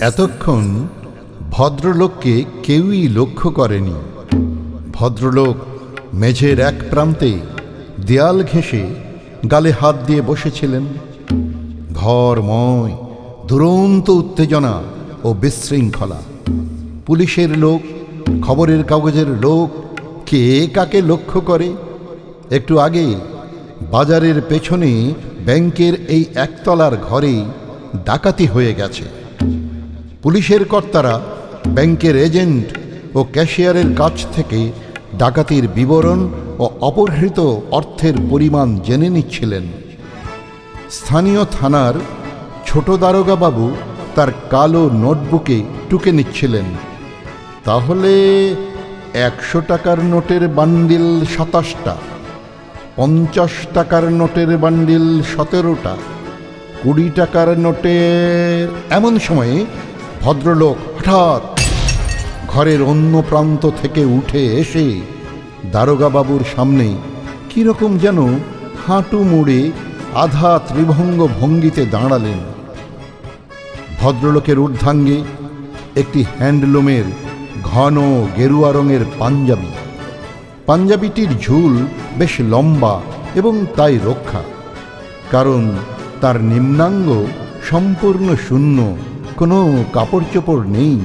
এতক্ষণ ভদ্রলোককে কেউই লক্ষ্য করেনি। ভদ্রলোক মেঝের এক প্রান্তে দেয়াল ঘেঁষে গালে হাত দিয়ে বসেছিলেন। ঘরময়, দুরন্ত উত্তেজনা ও বিশৃঙ্খলা। পুলিশের লোক, খবরের কাগজের লোক, কে কাকে লক্ষ্য করে? একটু আগে বাজারের পেছনে ব্যাংকের এই একতলার ঘরে ডাকাতি হয়ে গেছে। পুলিশের কর্তারা, ব্যাংকের এজেন্ট ও ক্যাশিয়ারের কাছ থেকে ডাকাতির বিবরণ ও অপহৃত অর্থের পরিমাণ জেনে নিচ্ছিলেন। স্থানীয় থানার ছোট দারোগাবাবু তার কালো নোটবুকে টুকে নিচ্ছিলেন। তাহলে একশো টাকার নোটের বান্ডিল সাতাশটা, পঞ্চাশ টাকার নোটের বান্ডিল সতেরোটা, কুড়ি টাকার নোটের, এমন সময়ে ভদ্রলোক হঠাৎ ঘরের অন্য প্রান্ত থেকে উঠে এসে দারোগাবাবুর সামনে কীরকম যেন হাঁটু মুড়ে আধা ত্রিভঙ্গ ভঙ্গিতে দাঁড়ালেন। ভদ্রলোকের ঊর্ধ্বাঙ্গে একটি হ্যান্ডলুমের ঘন গেরুয়া রঙের পাঞ্জাবি। পাঞ্জাবিটির ঝুল বেশ লম্বা এবং তাই রক্ষা, কারণ তার নিম্নাঙ্গ সম্পূর্ণ শূন্য কোনো কাপড় চোপড় নেই।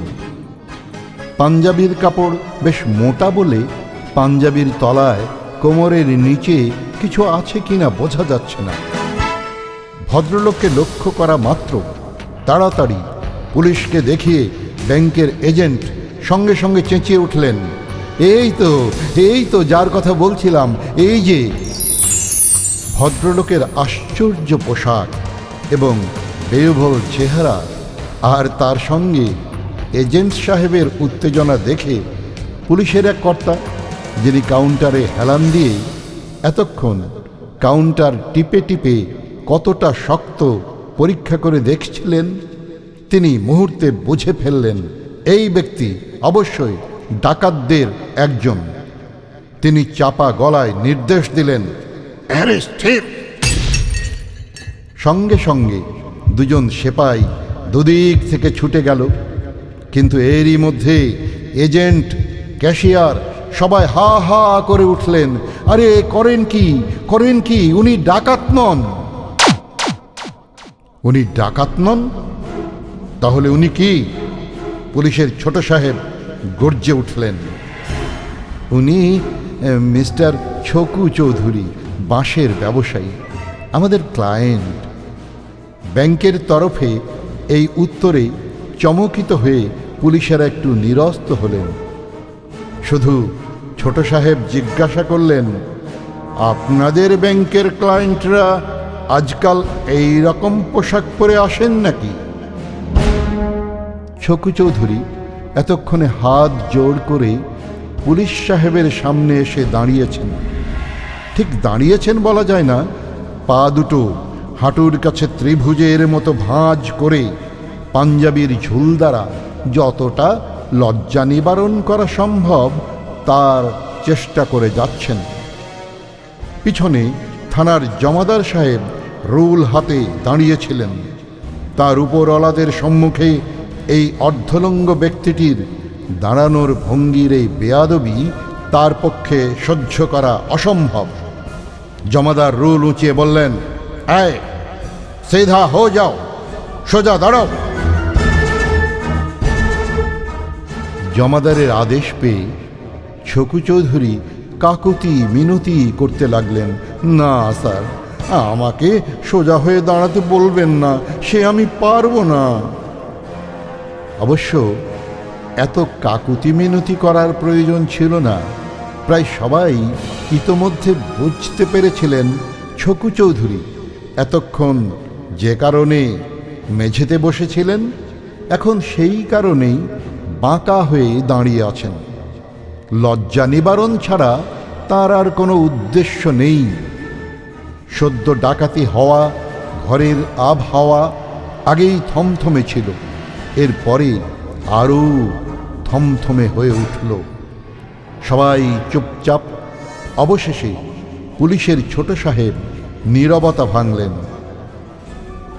পাঞ্জাবির কাপড় বেশ মোটা বলে পাঞ্জাবির তলায় কোমরের নিচে কিছু আছে কিনা বোঝা যাচ্ছে না। ভদ্রলোককে লক্ষ্য করা মাত্র। তাড়াতাড়ি পুলিশকে দেখিয়ে ব্যাংকের এজেন্ট সঙ্গে সঙ্গে চেঁচিয়ে উঠলেন, এই তো এই তো যার কথা বলছিলাম, এই যে। ভদ্রলোকের আশ্চর্য পোশাক এবং বেয়ভল চেহারা আর তার সঙ্গে এজেন্ট সাহেবের উত্তেজনা দেখে পুলিশের এক কর্তা, যিনি কাউন্টারে হেলান দিয়ে এতক্ষণ কাউন্টার টিপে টিপে কতটা শক্ত পরীক্ষা করে দেখছিলেন, তিনি মুহূর্তে বুঝে ফেললেন, এই ব্যক্তি অবশ্যই ডাকাতদের একজন। তিনি চাপা গলায় নির্দেশ দিলেন, "অ্যারেস্ট সঙ্গে সঙ্গে দুজন সেপাই দুদিক থেকে ছুটে গেল। কিন্তু এরই মধ্যে এজেন্ট, ক্যাশিয়ার সবাই হা হা করে উঠলেন। আরে, করেন কি? করেন কি? উনি ডাকাত নন। উনি ডাকাত নন? তাহলে উনি কি? পুলিশের ছোট সাহেব গর্জে উঠলেন। উনি মিস্টার ছকু চৌধুরী, বাঁশের ব্যবসায়ী, আমাদের ক্লায়েন্ট। ব্যাংকের তরফে এই উত্তরে চমকিত হয়ে পুলিশেরা একটু নিরস্ত হলেন। শুধু ছোট সাহেব জিজ্ঞাসা করলেন, আপনাদের ব্যাংকের ক্লায়েন্টরা আজকাল এই রকম পোশাক পরে আসেন নাকি? ছকু চৌধুরী এতক্ষণে হাত জোড় করে পুলিশ সাহেবের সামনে এসে দাঁড়িয়েছেন। ঠিক দাঁড়িয়েছেন বলা যায় না, পা দুটো হাঁটুর কাছে ত্রিভুজের মতো ভাঁজ করে পাঞ্জাবির ঝুল দ্বারা যতটা লজ্জা নিবারণ করা সম্ভব, তার চেষ্টা করে যাচ্ছেন। পিছনে থানার জমাদার সাহেব রুল হাতে দাঁড়িয়েছিলেন। তার উপরওয়ালাদের সম্মুখে এই অর্ধলঙ্গ ব্যক্তিটির দাঁড়ানোর ভঙ্গির এই বেয়াদবি তার পক্ষে সহ্য করা অসম্ভব। জমাদার রুল উঁচিয়ে বললেন আয় সেধা হো যাও সোজা দাঁড়াও জমাদারের আদেশ পেয়ে ছকু চৌধুরী কাকুতি মিনতি করতে লাগলেন না স্যার আমাকে সোজা হয়ে দাঁড়াতে বলবেন না সে আমি পারব না অবশ্য এত কাকুতি মিনতি করার প্রয়োজন ছিল না প্রায় সবাই ইতোমধ্যে বুঝতে পেরেছিলেন ছকু চৌধুরী এতক্ষণ যে কারণে মেঝেতে বসেছিলেন, এখন সেই কারণেই বাঁকা হয়ে দাঁড়িয়ে আছেন। লজ্জা নিবারণ ছাড়া তার আর কোনো উদ্দেশ্য নেই। সদ্য ডাকাতি হওয়া, ঘরের আবহাওয়া আগেই থমথমে ছিল। এরপরে আরও থমথমে হয়ে উঠল। সবাই চুপচাপ অবশেষে পুলিশের ছোট সাহেব নীরবতা ভাঙলেন।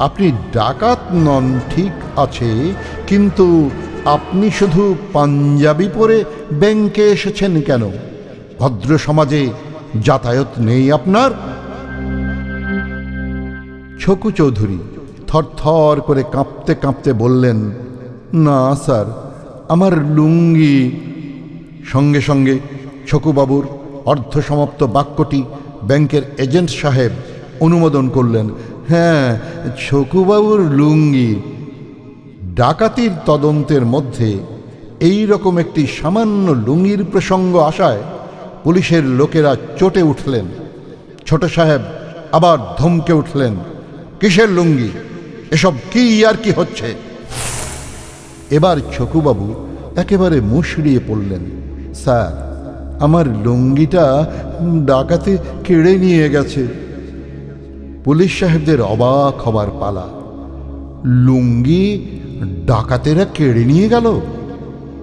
আপনি ডাকাত নন, ঠিক আছে, কিন্তু আপনি শুধু পাঞ্জাবি পরে ব্যাংকে এসেছেন কেন? ভদ্র সমাজে যাতায়াত নেই আপনার? ছকু চৌধুরী থরথর করে কাঁপতে কাঁপতে বললেন, না, স্যার, আমার লুঙ্গি সঙ্গে সঙ্গে ছকুবাবুর অর্ধসমাপ্ত বাক্যটি ব্যাংকের এজেন্ট সাহেব অনুমোদন করলেন। হ্যাঁ ছকুবাবুর লুঙ্গি ডাকাতির তদন্তের মধ্যে এই রকম একটি সামান্য লুঙ্গির প্রসঙ্গ আসায় পুলিশের লোকেরা চটে উঠলেন। ছোট সাহেব আবার ধমকে উঠলেন, কিসের লুঙ্গি? এসব কি আর কি হচ্ছে? এবার ছকুবাবু একেবারে মুশড়িয়ে পড়লেন, স্যার, আমার লুঙ্গিটা ডাকাতে কেড়ে নিয়ে গেছে। পুলিশ সাহেবদের অবাক হবার পালা। লুঙ্গি ডাকাতেরা কেড়ে নিয়ে গেল।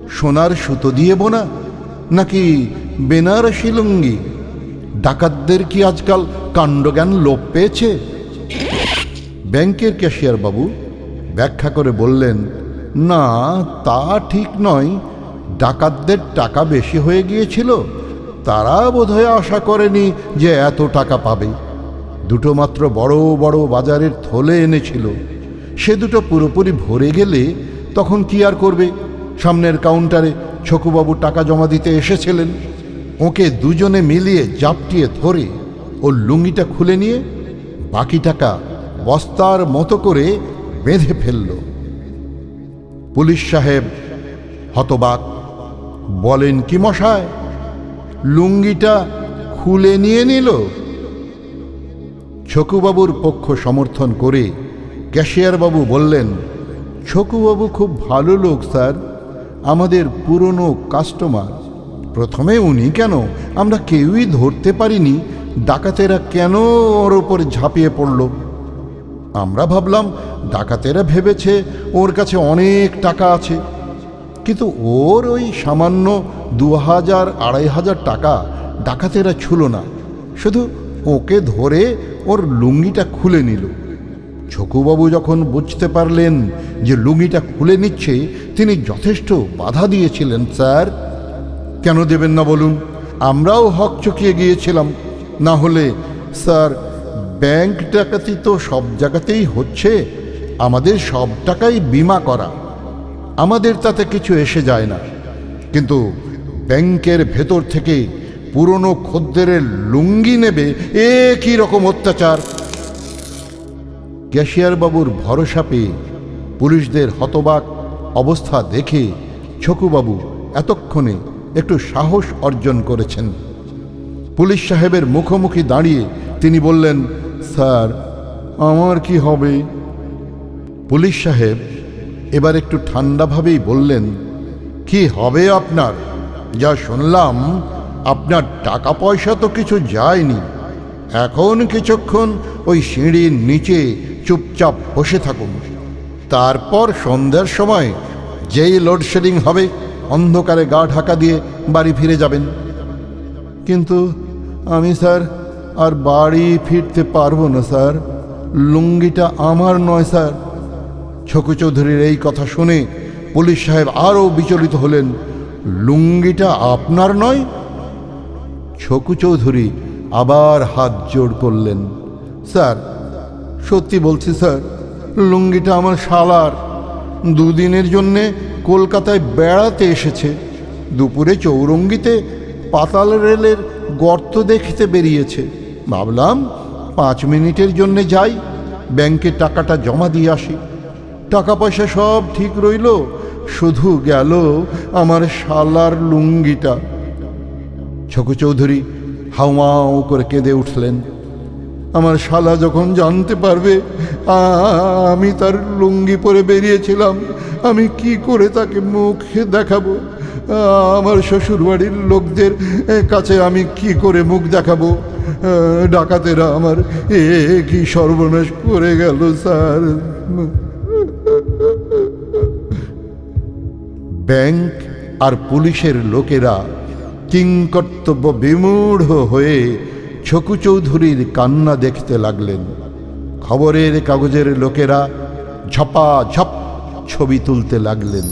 সোনার সুতো দিয়ে বোনা, নাকি বেনারসি লুঙ্গি? ডাকাতদের কি আজকাল কাণ্ডজ্ঞান লোপ পেয়েছে? ব্যাংকের ক্যাশিয়ার বাবু ব্যাখ্যা করে বললেন, না, তা ঠিক নয়। ডাকাতদের টাকা বেশি হয়ে গিয়েছিল। তারা বোধহয় আশা করেনি যে এত টাকা পাবে। দুটো মাত্র বড় বড় বাজারের থলে এনেছিল। সে দুটো পুরোপুরি ভরে গেলে তখন কি আর করবে? সামনের কাউন্টারে ছকুবাবু টাকা জমা দিতে এসেছিলেন। ওকে দুজনে মিলিয়ে জাপটিয়ে ধরে ও লুঙ্গিটা খুলে নিয়ে বাকি টাকা বস্তার মতো করে বেঁধে ফেলল। পুলিশ সাহেব হতবাক, বলেন কি মশায়, লুঙ্গিটা খুলে নিয়ে নিল? ছকুবাবুর পক্ষ সমর্থন করে ক্যাশিয়ারবাবু বললেন, ছকুবাবু খুব ভালো লোক, স্যার। আমাদের পুরনো কাস্টমার। প্রথমে উনি কেন? আমরা কেউই ধরতে পারিনি। ডাকাতেরা কেন ওর ওপর ঝাঁপিয়ে পড়ল? আমরা ভাবলাম, ডাকাতেরা ভেবেছে ওর কাছে অনেক টাকা আছে। কিন্তু ওর ওই সামান্য দু হাজার, আড়াই হাজার টাকা ডাকাতেরা ছুলো না। শুধু ওকে ধরে ওর লুঙ্গিটা খুলে নিল। ছকুবাবু যখন বুঝতে পারলেন যে লুঙ্গিটা খুলে নিচ্ছে, তিনি যথেষ্ট বাধা দিয়েছিলেন, স্যার। কেন দেবেন না বলুন? আমরাও হক চকিয়ে গিয়েছিলাম। না হলে, স্যার, ব্যাংক ডাকাতি তো সব জায়গাতেই হচ্ছে। আমাদের সব টাকাই বিমা করা। আমাদের তাতে কিছু এসে যায় না। কিন্তু ব্যাংকের ভেতর থেকে পুরনো খদ্দের লুঙ্গি নেবে এ কি রকম অত্যাচার। ক্যাশিয়ার বাবুর ভরসা পেয়ে পুলিশদের হতবাক অবস্থা দেখে ছকুবাবু এতক্ষণে একটু সাহস অর্জন করেছেন। পুলিশ সাহেবের মুখোমুখি দাঁড়িয়ে তিনি বললেন, স্যার, আমার কি হবে? পুলিশ সাহেব এবার একটু ঠান্ডাভাবেই বললেন, কি হবে আপনার? যা শুনলাম আপনার টাকা পয়সা তো কিছু যায়নি। এখন কিছুক্ষণ ওই সিঁড়ির নিচে চুপচাপ বসে থাকুন। তারপর সন্ধ্যার সময় যেই লোডশেডিং হবে, অন্ধকারে গা ঢাকা দিয়ে বাড়ি ফিরে যাবেন। কিন্তু আমি, স্যার, আর বাড়ি ফিরতে পারব না, স্যার। লুঙ্গিটা আমার নয়, স্যার। ছকু চৌধুরীর এই কথা শুনে পুলিশ সাহেব আরও বিচলিত হলেন। লুঙ্গিটা আপনার নয় ছকু চৌধুরী আবার হাত জোড় করলেন। স্যার, সত্যি বলছি স্যার, লুঙ্গিটা আমার শালার। দুদিনের জন্যে কলকাতায় বেড়াতে এসেছে। দুপুরে চৌরঙ্গিতে পাতাল রেলের গর্ত দেখতে বেরিয়েছে। ভাবলাম পাঁচ মিনিটের জন্যে যাই, ব্যাংকে টাকাটা জমা দিয়ে আসি। টাকা পয়সা সব ঠিক রইল, শুধু গেল আমার শালার লুঙ্গিটা। ছকু চৌধুরী হাউমাউ করে কেঁদে উঠলেন। আমার শালা যখন জানতে পারবে আমি তার লুঙ্গি পরে বেরিয়েছিলাম, আমি কি করে তাকে মুখে দেখাবো? আমার শ্বশুর বাড়ির লোকদের কাছে আমি কি করে মুখ দেখাবো? ডাকাতেরা আমার এ, কি সর্বনাশ করে গেল, স্যার। ব্যাংক আর পুলিশের লোকেরা কিংকর্তব্য বিমূঢ় হয়ে ছকু চৌধুরীর কান্না দেখতে লাগলেন। খবরের কাগজের লোকেরা ঝপা ঝপ ছবি তুলতে লাগলেন।